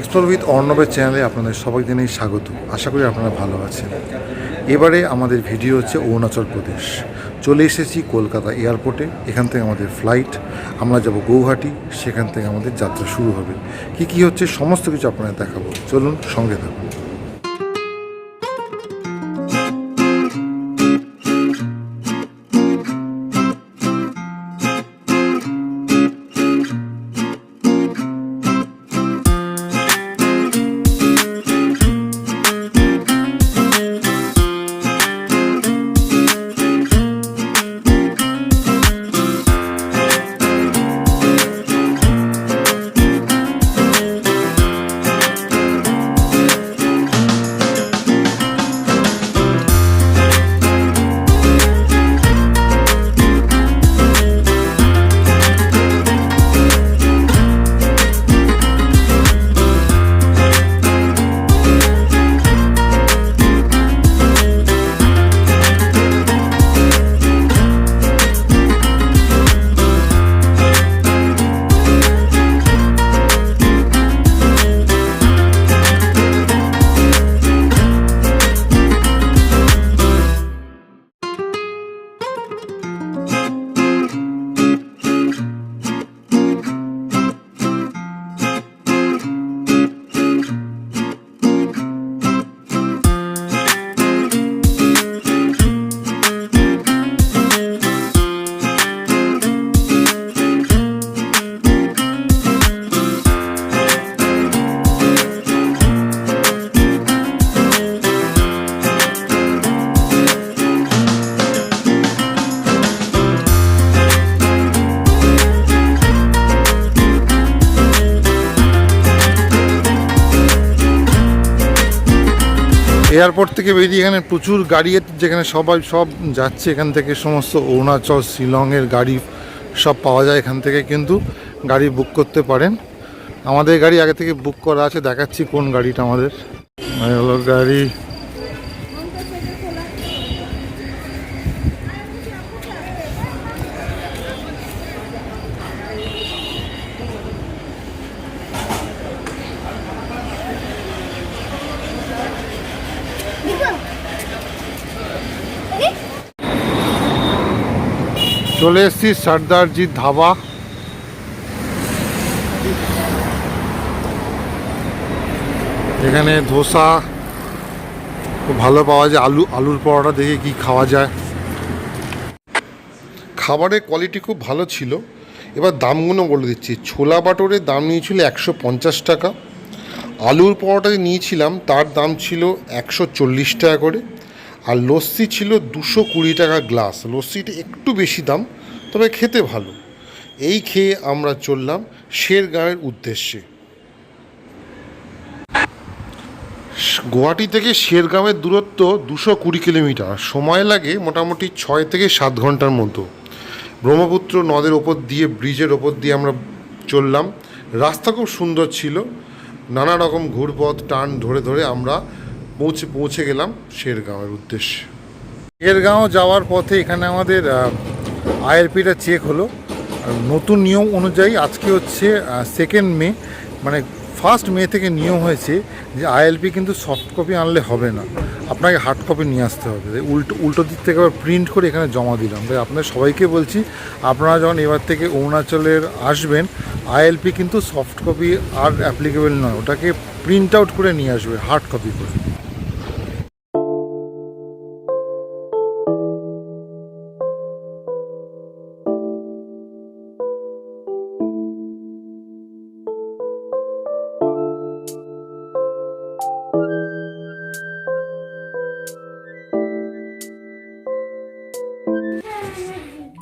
Explore with অর্ণবের চ্যানেলে আপনাদের সবাই দিনেই স্বাগত। আশা করি আপনারা ভালো আছেন। এবারে আমাদের ভিডিও হচ্ছে অরুণাচল প্রদেশ। চলে এসেছি কলকাতা এয়ারপোর্টে এখান থেকে আমাদের ফ্লাইট আমরা যাব গৌহাটি। সেখান থেকে আমাদের যাত্রা শুরু হবে। কি কি হচ্ছে সমস্ত কিছু আপনারা দেখাবো। চলুন সঙ্গে থাকুন। এয়ারপোর্ট থেকে বেরিয়ে এখানে প্রচুর গাড়ি যেখানে সবাই সব যাচ্ছে, এখান থেকে সমস্ত অরুণাচল, শিলংয়ের গাড়ি সব পাওয়া যায় এখান থেকে, কিন্তু গাড়ি বুক করতে পারেন। আমাদের গাড়ি আগে থেকে বুক করা আছে, দেখাচ্ছি কোন গাড়িটা আমাদের। গাড়ি। চলে এসছি সর্দারজি ধাবা। এখানে ধোসা, খুব ভালো পাওয়া যায়। আলু, আলুর পরোটা দেখে কি খাওয়া যায়। খাবারের কোয়ালিটি খুব ভালো ছিল। এবার দামগুলো বলে দিচ্ছি। ছোলা বাটোরের দাম নিয়েছিল একশো পঞ্চাশ টাকা। আলুর পরোটা নিয়েছিলাম, তার দাম ছিল একশো চল্লিশ টাকা করে। আর লস্যি ছিল দুশো কুড়ি টাকা গ্লাস। লস্যিটা একটু বেশি দাম, তবে খেতে ভালো। এই খেয়ে আমরা চললাম শেরগাঁয়ের উদ্দেশ্যে। গুয়াহাটি থেকে শেরগাঁওয়ের দূরত্ব দুশো কুড়ি কিলোমিটার। সময় লাগে মোটামুটি ছয় থেকে সাত ঘণ্টার মতো। ব্রহ্মপুত্র নদের ওপর দিয়ে, ব্রিজের ওপর দিয়ে আমরা চললাম। রাস্তা খুব সুন্দর ছিল। নানা রকম ঘুরপথ, টান ধরে ধরে আমরা পৌঁছে পৌঁছে গেলাম শেরগাঁওয়ের উদ্দেশ্যে। শেরগাঁও যাওয়ার পথে এখানে আমাদের আইএলপিটা চেক হলো। নতুন নিয়ম অনুযায়ী আজকে হচ্ছে সেকেন্ড মে মানে ফার্স্ট মে থেকে নিয়ম হয়েছে যে আইএলপি কিন্তু সফট কপি আনলে হবে না। আপনাকে হার্ড কপি নিয়ে আসতে হবে। উল্টো উল্টো দিক থেকে আবার প্রিন্ট করে এখানে জমা দিলাম। তাই আপনাদের সবাইকে বলছি, আপনারা যখন এবার থেকে অরুণাচলের আসবেন আইএলপি কিন্তু সফট কপি আর অ্যাপ্লিকেবল নয়। ওটাকে প্রিন্ট আউট করে নিয়ে আসবে হার্ড কপি করে।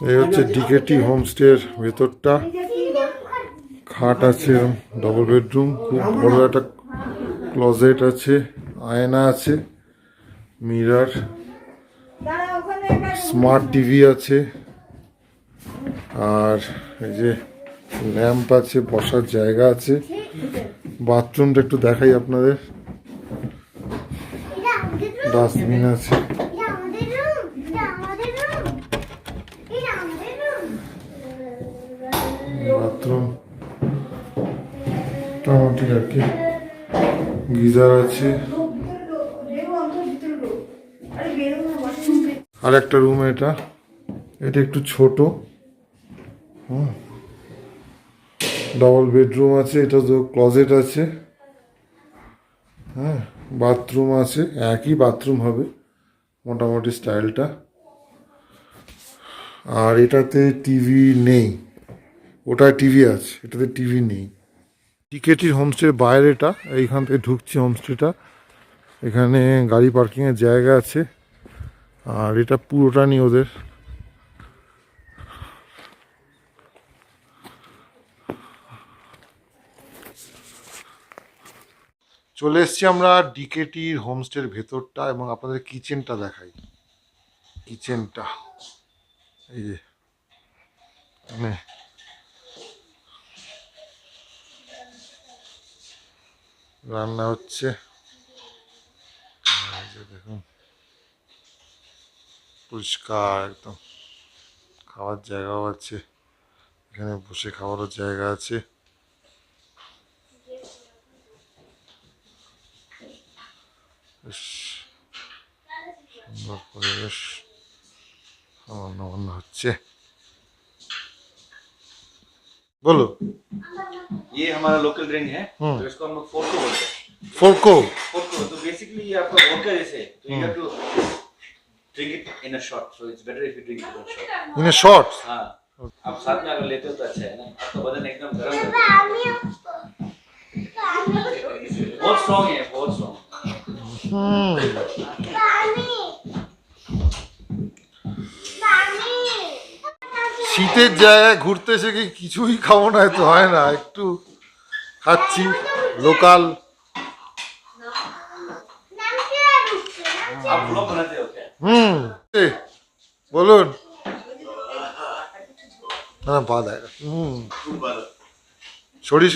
এই হচ্ছে ডিকেটি হোমস্টের ভেতরটা। খাট আছে ডবল বেডরুম খুব বড় একটা ক্লোজেট আছে, আয়না আছে মিরার স্মার্ট টিভি আছে, আর এই যে ল্যাম্প আছে, বসার জায়গা আছে। বাথরুমটা একটু দেখাই আপনাদের। ডাস্টবিন আছে এটা আমাদের রুম এটা আমাদের রুম এটা আমাদের রুম বাথরুম মোটামুটি আর কি। গিজার আছে। আর একটা রুম এটা। এটা একটু ছোট। ডবল বেডরুম আছে। এটা তো ক্লজেট আছে। হ্যাঁ বাথরুম আছে। একই বাথরুম হবে। মোটামুটি স্টাইলটা আর এটাতে টিভি নেই। ওটায় টিভি আছে, এটাতে টিভি নেই। টিকেটির হোমস্টের বাইরেটা, এইখান থেকে ঢুকছি হোমস্টেটা এখানে গাড়ি পার্কিংয়ের জায়গা আছে, আর এটা পুরোটা নিয়ে ওদের। চলে এসেছি আমরা ডিকেটির হোমস্টের ভেতরটা এবং আপনাদের কিচেনটা দেখাই। কিচেনটা এই যে মানে রান্না হচ্ছে। দেখুন, পরিষ্কার একদম খাওয়ার জায়গাও আছে, এখানে বসে খাওয়ারও জায়গা আছে। সুন্দর পরিবেশ রান্না হচ্ছে। বলো। ये हमारा लोकल ड्रिंक है तो इसको हम लोग फोर्को बोलते हैं। फोर्को फोर्को तो बेसिकली ये आपका वोडका जैसे है तो you have to drink it in a shot so it's better if you drink it in a shot in a shot हाँ। आप साथ में अगर लेते हो तो अच्छा है ना आपका बदन एकदम गर्म हो। बहुत स्ट्रांग है बहुत स्ट्रांग हम्म। শীতের জায়গায় ঘুরতে এসে কি কিছুই খাব না তো হয় না, একটু খাচ্ছি লোকাল। হুম বলুন। না পা দেয় হুম। শরীর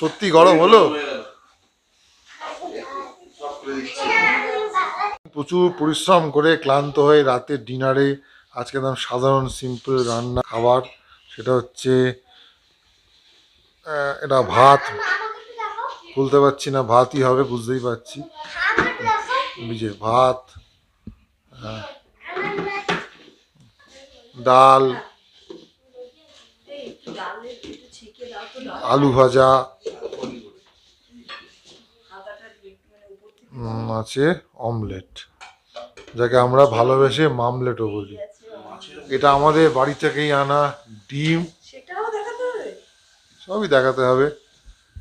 সত্যি গরম হলো? প্রচুর পরিশ্রম করে ক্লান্ত হয়ে রাতের ডিনারে আজকে একদম সাধারণ সিম্পল রান্না খাবার। সেটা হচ্ছে এটা ভাত। বলতে পারছি না, ভাতই হবে, বুঝতেই পারছি। বুঝে ভাত ডাল, আলু ভাজা আছে অমলেট যাকে আমরা ভালোবেসে মামলেটও বলি। এটা আমাদের বাড়ি থেকেই আনা ডিম। সবই দেখাতে হবে।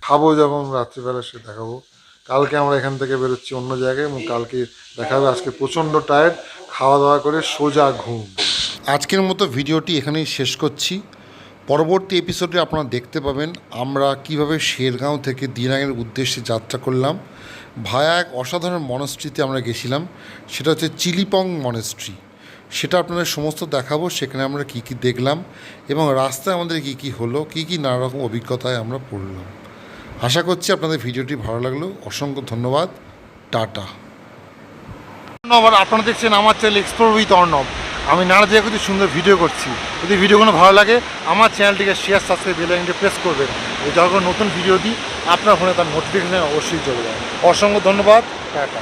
খাব যখন রাত্রিবেলা সে দেখাবো। কালকে আমরা এখান থেকে বেরোচ্ছি অন্য জায়গায় এবং কালকে দেখাবে। আজকে প্রচণ্ড টায়ার্ড খাওয়া দাওয়া করে সোজা ঘুম। আজকের মতো ভিডিওটি এখানেই শেষ করছি। পরবর্তী এপিসোডে আপনারা দেখতে পাবেন আমরা কীভাবে শেরগাঁও থেকে দিনাঙের উদ্দেশ্যে যাত্রা করলাম। ভায়া এক অসাধারণ মনস্ট্রিতে আমরা গেছিলাম। সেটা হচ্ছে চিলিপং মনেস্ট্রি সেটা আপনাদের সমস্ত দেখাবো, সেখানে আমরা কি কি দেখলাম এবং রাস্তায় আমাদের কি কি হলো, কি কি নানা রকম অভিজ্ঞতায় আমরা পড়লাম। আশা করছি আপনাদের ভিডিওটি ভালো লাগল। অসংখ্য ধন্যবাদ। টাটা। আবার আপনারা দেখছেন আমার চ্যানেল এক্সপ্লোর উইথ অর্ণব আমি নানা জায়গায় কিছু সুন্দর ভিডিও করছি। যদি ভিডিওগুলো ভালো লাগে, আমার চ্যানেলটিকে শেয়ার সাবস্ক্রাইব বেল আইকনটি প্রেস করবেন। যখন নতুন ভিডিও দিই, আপনার ফোনে তার নোটিফিকেশন অবশ্যই চলে যায়। অসংখ্য ধন্যবাদ। টাটা।